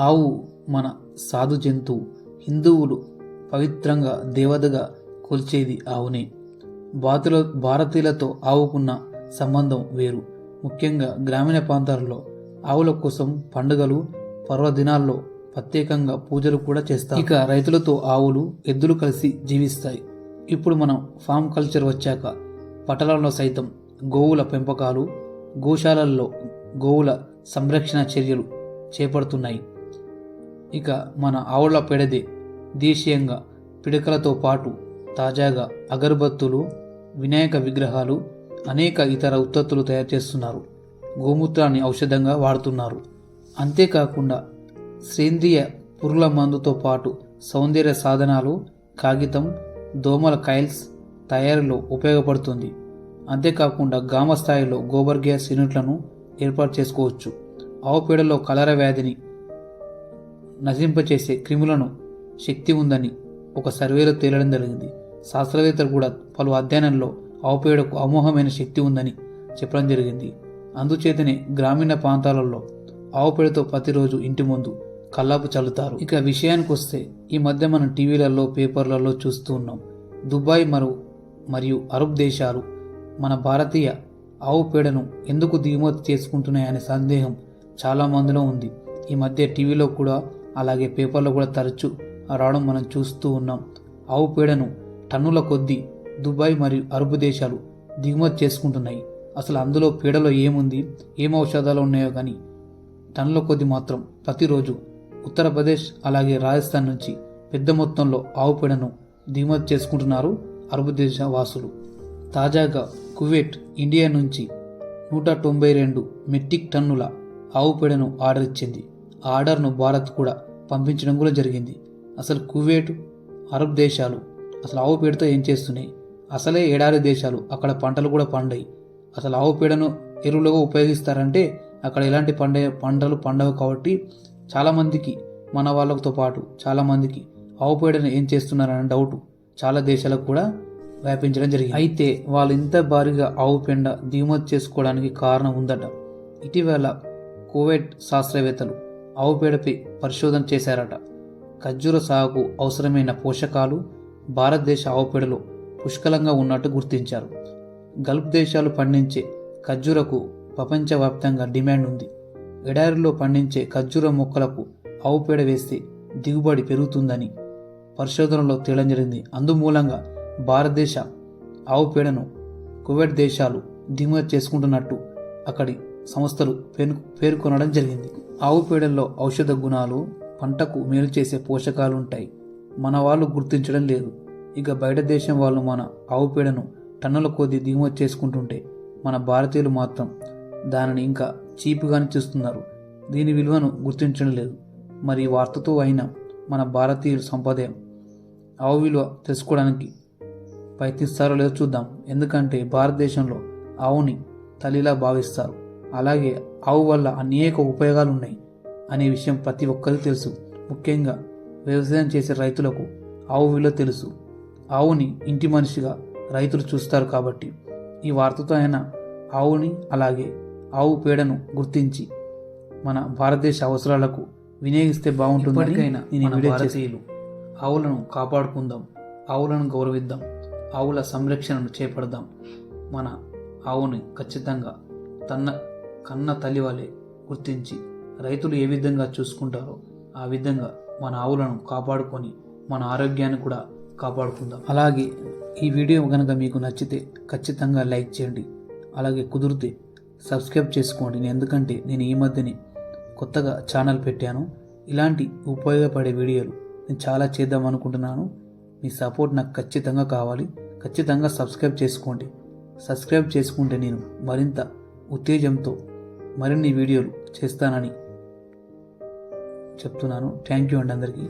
ఆవు మన సాధు జంతువు. హిందువులు పవిత్రంగా దేవతగా కొలిచేది ఆవునే. బాతుల భారతీయులతో ఆవుకున్న సంబంధం వేరు. ముఖ్యంగా గ్రామీణ ప్రాంతాలలో ఆవుల కోసం పండుగలు పర్వదినాల్లో ప్రత్యేకంగా పూజలు కూడా చేస్తారు. ఇక రైతులతో ఆవులు ఎద్దులు కలిసి జీవిస్తాయి. ఇప్పుడు మనం ఫామ్ కల్చర్ వచ్చాక పట్టణాల్లో సైతం గోవుల పెంపకాలు గోశాలల్లో గోవుల సంరక్షణ చర్యలు చేపడుతున్నాయి. ఇక మన ఆవుల పెడది దేశీయంగా పిడకలతో పాటు తాజాగా అగరబత్తులు వినాయక విగ్రహాలు అనేక ఇతర ఉత్పత్తులు తయారు చేస్తున్నారు. గోమూత్రాన్ని ఔషధంగా వాడుతున్నారు. అంతేకాకుండా సేంద్రియ పురుగుల మందుతో పాటు సౌందర్య సాధనాలు కాగితం దోమల కైల్స్ తయారీలో ఉపయోగపడుతుంది. అంతేకాకుండా గ్రామ స్థాయిలో గోబర్ గ్యాస్ యూనిట్లను ఏర్పాటు చేసుకోవచ్చు. ఆవు పేడలో కలర వ్యాధిని నశింపచేసే క్రిములను శక్తి ఉందని ఒక సర్వేలో తేలడం జరిగింది. శాస్త్రవేత్తలు కూడా పలు అధ్యయనంలో ఆవుపేడకు అమోహమైన అమోఘమైన శక్తి ఉందని చెప్పడం జరిగింది. అందుచేతనే గ్రామీణ ప్రాంతాలలో ఆవు పేడతో ప్రతిరోజు ఇంటి ముందు కల్లాపు చల్లుతారు. ఇక విషయానికి వస్తే ఈ మధ్య మనం టీవీలలో పేపర్లలో చూస్తూ ఉన్నాం. దుబాయ్ మరు మరియు అరబ్ దేశాలు మన భారతీయ ఆవు పేడను ఎందుకు దిగుమతి చేసుకుంటున్నాయనే సందేహం చాలామందిలో ఉంది. ఈ మధ్య టీవీలో కూడా అలాగే పేపర్లో కూడా తరచూ రావడం మనం చూస్తూ ఉన్నాం. ఆవు పేడను టన్నుల కొద్దీ దుబాయ్ మరియు అరబ్ దేశాలు దిగుమతి చేసుకుంటున్నాయి. అసలు అందులో పేడలో ఏముంది? ఏం ఔషధాలు ఉన్నాయో కానీ టన్నుల కొద్ది మాత్రం ప్రతిరోజు ఉత్తరప్రదేశ్ అలాగే రాజస్థాన్ నుంచి పెద్ద మొత్తంలో ఆవు పేడను దిగుమతి చేసుకుంటున్నారు అరబ్ దేశ వాసులు. తాజాగా కువైట్ ఇండియా నుంచి నూట తొంభై రెండు మెట్రిక్ టన్నుల ఆవు పేడను ఆర్డర్ ఇచ్చింది. ఆర్డర్ను భారత్ కూడా పంపించడం కూడా జరిగింది. అసలు కువైట్ అరబ్ దేశాలు అసలు ఆవు పేడతో ఏం చేస్తున్నాయి? అసలే ఎడారి దేశాలు అక్కడ పంటలు కూడా పండాయి. అసలు ఆవు పేడను ఎరువులుగా ఉపయోగిస్తారంటే అక్కడ ఎలాంటి పండే పంటలు పండవు కాబట్టి చాలామందికి మన వాళ్ళతో పాటు చాలామందికి ఆవు పేడను ఏం చేస్తున్నారనే డౌట్ చాలా దేశాలకు కూడా వ్యాపించడం జరిగింది. అయితే వాళ్ళు ఇంత భారీగా ఆవు పెండ దిగుమతి చేసుకోవడానికి కారణం ఉందట. ఇటీవల కోవిడ్ శాస్త్రవేత్తలు ఆవు పేడపై పరిశోధన చేశారట. ఖర్జూర సాగుకు అవసరమైన పోషకాలు భారతదేశ ఆవు పేడలో పుష్కలంగా ఉన్నట్టు గుర్తించారు. గల్ఫ్ దేశాలు పండించే ఖర్జూరకు ప్రపంచవ్యాప్తంగా డిమాండ్ ఉంది. ఎడారిలో పండించే ఖర్జూర మొక్కలకు ఆవు పేడ వేస్తే దిగుబడి పెరుగుతుందని పరిశోధనలో తేలడం జరిగింది అందుమూలంగా భారతదేశ ఆవు పేడను కువైట్ దేశాలు దిగుమతి చేసుకుంటున్నట్టు అక్కడి సంస్థలు పేరు పేర్కొనడం జరిగింది. ఆవు పేడల్లో ఔషధ గుణాలు పంటకు మేలు చేసే పోషకాలు ఉంటాయి మన వాళ్ళు గుర్తించడం లేదు. ఇక బయట దేశం వాళ్ళు మన ఆవు పేడను టన్నుల కొద్దీ దిగుమతి చేసుకుంటుంటే మన భారతీయులు మాత్రం దానిని ఇంకా చీపుగానే చూస్తున్నారు. దీని విలువను గుర్తించడం లేదు. మరి వార్తతో అయినా మన భారతీయుల సంప్రదాయం ఆవు విలువ తెలుసుకోవడానికి ప్రయత్నిస్తారో లేదో చూద్దాం. ఎందుకంటే భారతదేశంలో ఆవుని తల్లిలా భావిస్తారు. అలాగే ఆవు వల్ల అనేక ఉపయోగాలు ఉన్నాయి అనే విషయం ప్రతి ఒక్కరికి తెలుసు. ముఖ్యంగా వ్యవసాయం చేసే రైతులకు ఆవు విలువ తెలుసు. ఆవుని ఇంటి మనిషిగా రైతులు చూస్తారు కాబట్టి. ఈ వార్తతో అయినా ఆవుని అలాగే ఆవు పేడను గుర్తించి మన భారతదేశ అవసరాలకు వినియోగిస్తే చేసేయలు ఆవులను కాపాడుకుందాం. ఆవులను గౌరవిద్దాం. ఆవుల సంరక్షణను చేపడదాం. మన ఆవుని ఖచ్చితంగా తన్న కన్న తల్లి వలె గుర్తించి రైతులు ఏ విధంగా చూసుకుంటారో ఆ విధంగా మన ఆవులను కాపాడుకొని మన ఆరోగ్యాన్ని కూడా కాపాడుకుందాం. అలాగే ఈ వీడియో కనుక మీకు నచ్చితే ఖచ్చితంగా లైక్ చేయండి. అలాగే కుదిరితే సబ్స్క్రైబ్ చేసుకోండి. నేను ఎందుకంటే నేను ఈ మధ్యనే కొత్తగా ఛానల్ పెట్టాను. ఇలాంటి ఉపయోగపడే వీడియోలు నేను చాలా చేద్దాం అనుకుంటున్నాను. మీ సపోర్ట్ నాకు ఖచ్చితంగా కావాలి. ఖచ్చితంగా సబ్స్క్రైబ్ చేసుకోండి. సబ్స్క్రైబ్ చేసుకుంటే నేను మరింత ఉత్తేజంతో మరిన్ని వీడియోలు చేస్తానని చెప్తున్నాను. థ్యాంక్ యూ అండి అందరికీ.